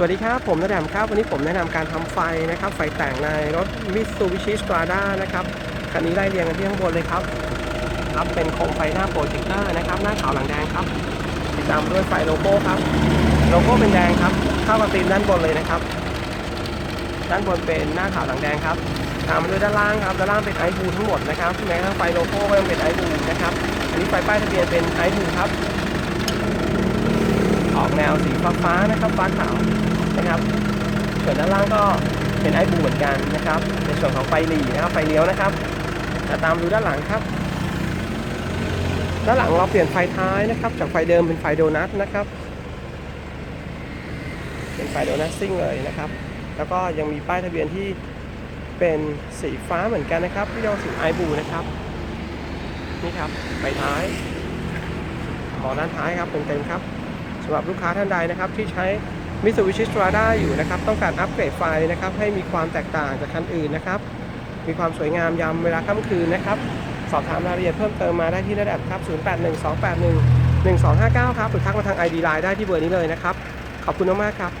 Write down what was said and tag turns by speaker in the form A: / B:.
A: สวัสดีครับ ผมนแดมครับ วันนี้ผมแนะนำการทำไฟนะครับ ไฟแต่งในรถ Mitsubishi Strada นะครับ คันนี้ไล่เรียงกันที่ข้างบนเลยครับ ครับ เป็นโคมไฟหน้าโปรเจคเตอร์นะครับ หน้าขาวหลังแดงครับ ติดตามด้วยไฟโลโก้ครับ โลโก้เป็นแดงครับ เข้ากับธีมด้านบนเลยนะครับ ด้านบนเป็นหน้าขาวหลังแดงครับ ตามมาด้วยด้านล่างครับ ด้านล่างเป็นไอบูทั้งหมดนะครับแม้กระทั่งไฟโลโก้ก็ยังเป็นไอบูนะครับ อันนี้ไฟป้ายทะเบียนเป็นไอบูครับ ออกแนวสีฟ้าฟ้าๆนะครับ ฟ้าขาว นะครับ ส่วนด้านล่างก็เป็นไอบูเหมือนกันนะครับ ในส่วนของไฟหลีนะครับไฟเลี้ยวนะครับมาตามดูด้านหลังครับ ด้านหลังเราเปลี่ยนไฟท้ายนะครับ จากไฟเดิมเป็นไฟโดนัทนะครับ เป็นไฟโดนัทซิ่งเลยนะครับ แล้วก็ยังมีป้ายทะเบียนที่เป็นสีฟ้าเหมือนกันนะครับที่เรียกว่าสีไอบูนะครับนี่ครับไฟท้ายมอด้านท้ายครับเต็มๆครับสำหรับลูกค้าท่านใดนะครับที่ใช้ Mitsubishi Strada อยู่นะครับ ต้องการอัปเกรดไฟนะครับ ให้มีความแตกต่างจากคันอื่นนะครับ มีความสวยงามยามเวลาค่ำคืนนะครับ สอบถามรายละเอียดเพิ่มเติมมาได้ที่ระดับครับ 0812811259 ครับ หรือทักมาทาง ID Line ได้ที่เบอร์นี้เลยนะครับ ขอบคุณมากๆครับ